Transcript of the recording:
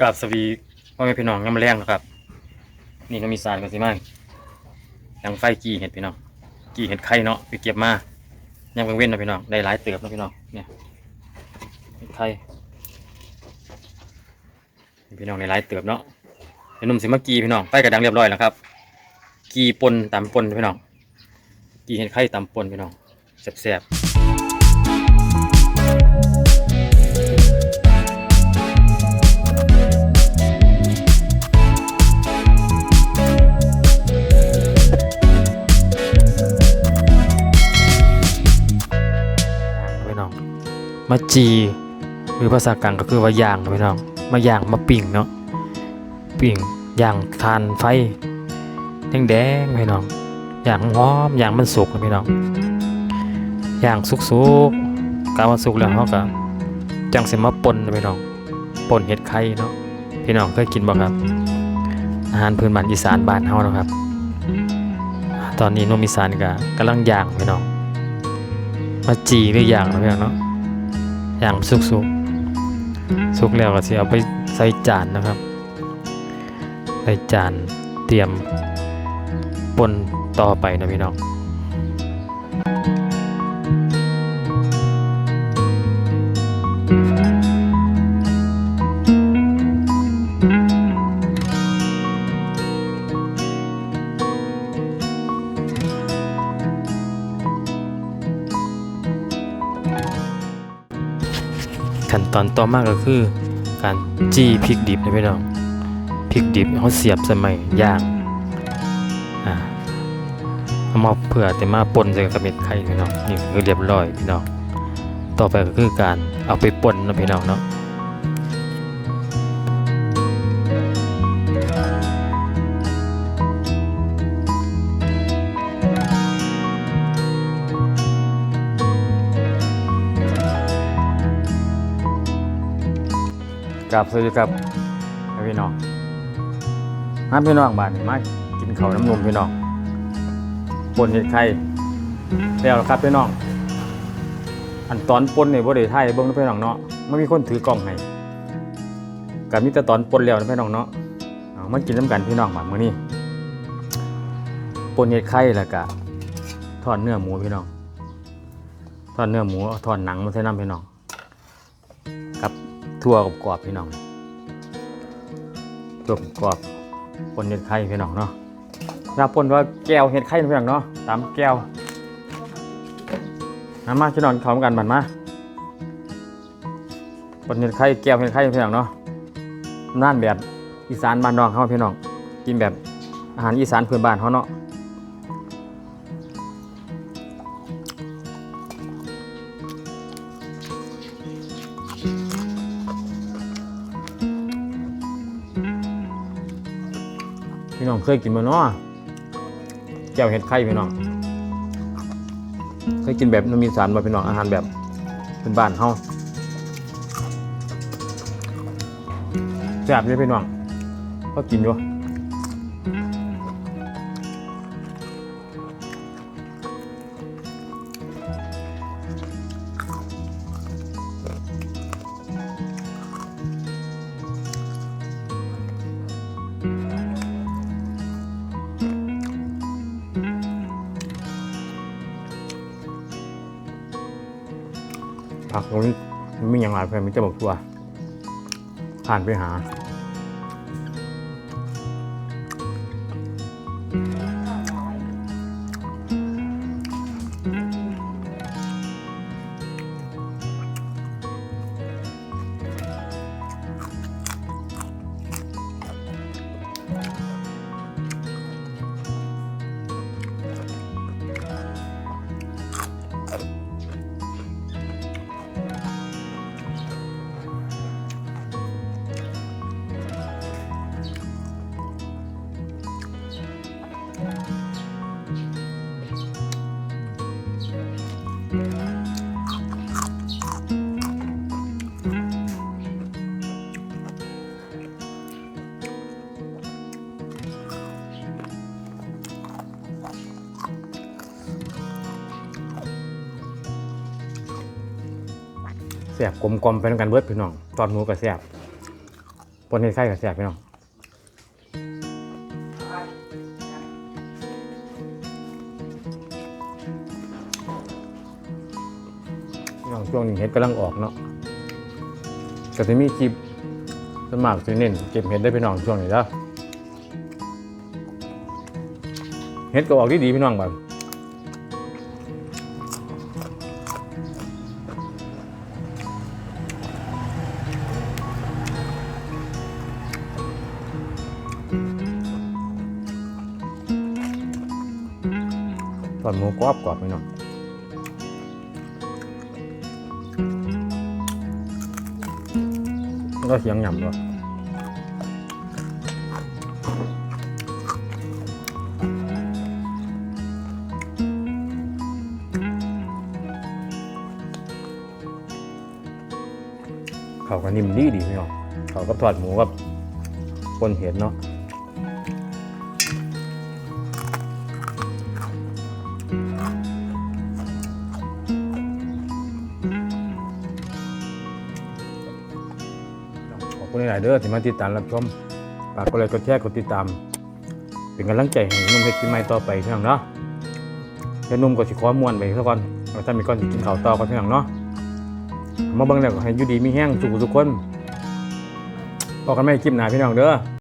กับสวีพ่อแม่พี่น้องยามมอแรงนะครับ นี่ก็มีสารกันสิมากยังไฟกี่เห็ดพี่น้องกี่เห็ดไข่เนาะไปเก็บมายังกังเว้นนะพี่น้องได้หลายเติบนะพี่น้องเนี่ยเห็ดไข่พี่น้องได้หลายเติบเนาะเดี๋ยวนุ่มสิมากีพี่น้องไฟกระดังเรียบร้อยแล้วครับ กีปนตำปนพี่น้องกีเห็ดไข่ตำปนพี่น้องแซ่บๆ มาจี หรือภาษากลางก็คือว่าย่างนะพี่น้องมาย่างมาปิ้งเนาะปิ้งย่างทานไฟแดงๆพี่น้องย่างหอมย่างมันสุกนะพี่น้องย่างสุกๆกามันสุกแล้วเขาก็จังเสมาปนนะพี่น้องปนเห็ดไข่เนาะพี่น้องเคยกินบ่ครับ อาหารพื้นบ้านอีสานบ้านเฮานะครับ ตอนนี้นมอีสานก็กำลังย่างพี่น้องมาจีหรืออย่างนะพี่น้องเนาะ อย่างสุกสุกๆสุกแล้วก็สิเอาไปใส่จานนะครับ ใส่จานเตรียมปนต่อไปนะพี่น้อง ขั้นตอนต่อมาก็คือ การจี้พริกดิบนะพี่น้องพริกดิบเขาเสียบสมัย่างอ่าเอามาเผื่อแต่มาปนใส่กับเม็ดไข่พี่น้องนี่คือเรียบร้อยพี่น้องต่อไปก็คือการเอาไปป่นนะพี่น้องเนาะ กับสวัสดีครับพี่น้องมาพี่น้องบ้านนี้มากินข้าวน้ำนมพี่น้องปนเห็ดไข่แล้วล่ะครับพี่น้อง อันตอนปนเนี่ยบ่ได้ถ่ายเบิ่งนะพี่น้องเนาะไม่มีคนถือกล้องให้ก็มีแต่ตอนปนแล้วนะพี่น้องเนาะเอามากินน้ำกันพี่น้องบัดมื้อนี้ปนเห็ดไข่แล้วก็ทอดเนื้อหมูพี่น้องทอดเนื้อหมูทอดหนังมาใส่น้ำพี่น้อง ทั่วกรอบพี่น้องทั่วกรอบปนเห็ดไข่พี่น้องเนาะถ้าปนว่าแก้วเห็ดไข่พี่น้องเนาะตามแก้วมามาพี่น้องเขากันบันมาปนเห็ดไข่แก้วเห็ดไข่พี่น้องเนาะน่านแบบอีสานบ้านนองเขาพี่น้องกินแบบอาหารอีสานพื้นบ้านเขาเนาะ พี่น้องเคยกินมาเนาะแก้วเห็ดไข่พี่น้อง เคยกินแบบน้ำมีสารมาพี่นน้องอาหารแบบเป็นบ้านเฮาแซ่บเลยพี่น้องก็กินอยู่ ผักตรงนี้มันไม่ยังหลายเพื่อนมันจะบอกตัวผ่านไปหา แซ่บกลมกลมๆไปด้วยกันเบิดพี่น้อง ตอนหนูก็แซ่บปนเห็ดไข่กับแซ่บพี่น้องพี่น้องช่วงนี้เห็ดกำลังออกเนาะก็จะมีคลิปสมัครจะเน้นเก็บเห็ดได้พี่น้องช่วงนี้แล้วเห็ดก็ออกดีๆพี่น้องแบบ ทอดหมูกรอบกรอบไปหน่อยแล้วก็เสียงหย่ำด้วยเขาก็นิ่มดีดีพี่น้องเขาก็ทอดหมูกับคนเห็ดเนาะ หลายๆเด้อที่มาติดตามรับชมฝากกดไลค์กดแชร์กดติดตาม เป็นกำลังใจให้หนุ่มเพชรกินไม่ต่อไปเพียงเนาะเดี๋ยวหนุ่มก็สิขอม่วนไปซะก่อนแล้วถ้ามีก้อนกินข้าวต่อก็เพียงเนาะมาเบิ่งแล้วก็ให้อยู่ดีมีแห้งสุขทุกคนพอกันใหม่คลิปหน้าพี่น้องเด้อ